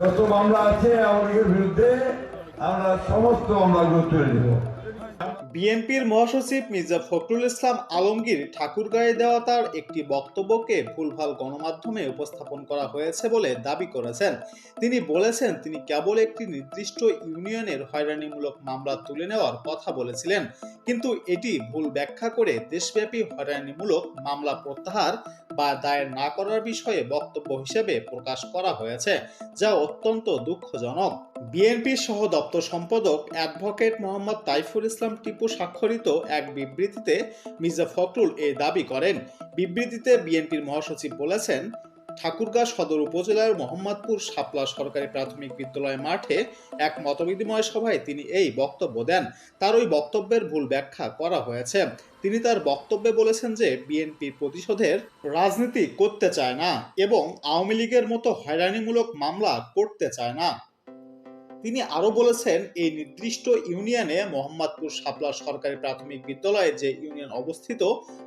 যত মামলা আছে আমাদের বিরুদ্ধে আমরা সমস্ত মামলাগুলো তুলে নেব। বিএনপির মহাসচিব মির্জা ফখরুল ইসলাম আলমগীর ঠাকুরগাঁয়ে দেওয়া তার একটি বক্তব্যকে ভুলভাল গণমাধ্যমে উপস্থাপন করা হয়েছে বলে দাবি করেছেন। তিনি বলেছেন, তিনি কেবল একটি নির্দিষ্ট ইউনিয়নের হয়রানিমূলক মামলা তুলে নেওয়ার কথা বলেছিলেন, কিন্তু এটি ভুল ব্যাখ্যা করে দেশব্যাপী হয়রানিমূলক মামলা প্রত্যাহার বা দায়ের না করার বিষয়ে বক্তব্য হিসেবে প্রকাশ করা হয়েছে, যা অত্যন্ত দুঃখজনক। বিএনপির সহ দপ্তর সম্পাদক অ্যাডভোকেট মোহাম্মদ তাইফুল ইসলাম টিপু স্বাক্ষরিত এক বিবৃতিতে মির্জা ফখরুল এ দাবি করেন। বিবৃতিতে বিএনপির মহাসচিব বলেছেন, ঠাকুরগাঁ সদর উপজেলার মোহাম্মদপুর শাপলা সরকারি প্রাথমিক বিদ্যালয় মাঠে এক মতবিনিময় সভায় তিনি এই বক্তব্য দেন। তার ওই বক্তব্যের ভুল ব্যাখ্যা করা হয়েছে। তিনি তার বক্তব্যে বলেছেন যে বিএনপি প্রতিশোধের রাজনীতি করতে চায় না এবং আওয়ামী লীগের মতো হয়রানিমূলক মামলা করতে চায় না। তিনি আরও বলেছেন, এই নির্দিষ্ট ইউনিয়নে মোহাম্মদপুর শাপলা সরকারি প্রাথমিক বিদ্যালয়ে যে ইউনিয়ন অবস্থিত,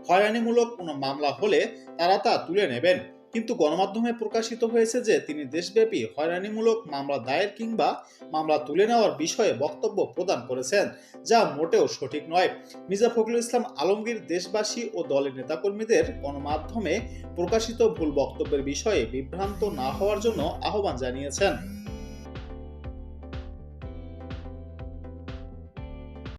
হয়রানিমূলক কোনো মামলা হলে তারা তা তুলে নেবেন। কিন্তু গণমাধ্যমে প্রকাশিত হয়েছে যে তিনি দেশব্যাপী হয়রানিমূলক মামলা দায়ের কিংবা মামলা তুলে নেওয়ার বিষয়ে বক্তব্য প্রদান করেছেন, যা মোটেও সঠিক নয়। মির্জা ফখরুল ইসলাম আলমগীর দেশবাসী ও দলের নেতাকর্মীদের গণমাধ্যমে প্রকাশিত ভুল বক্তব্যের বিষয়ে বিভ্রান্ত না হওয়ার জন্য আহ্বান জানিয়েছেন।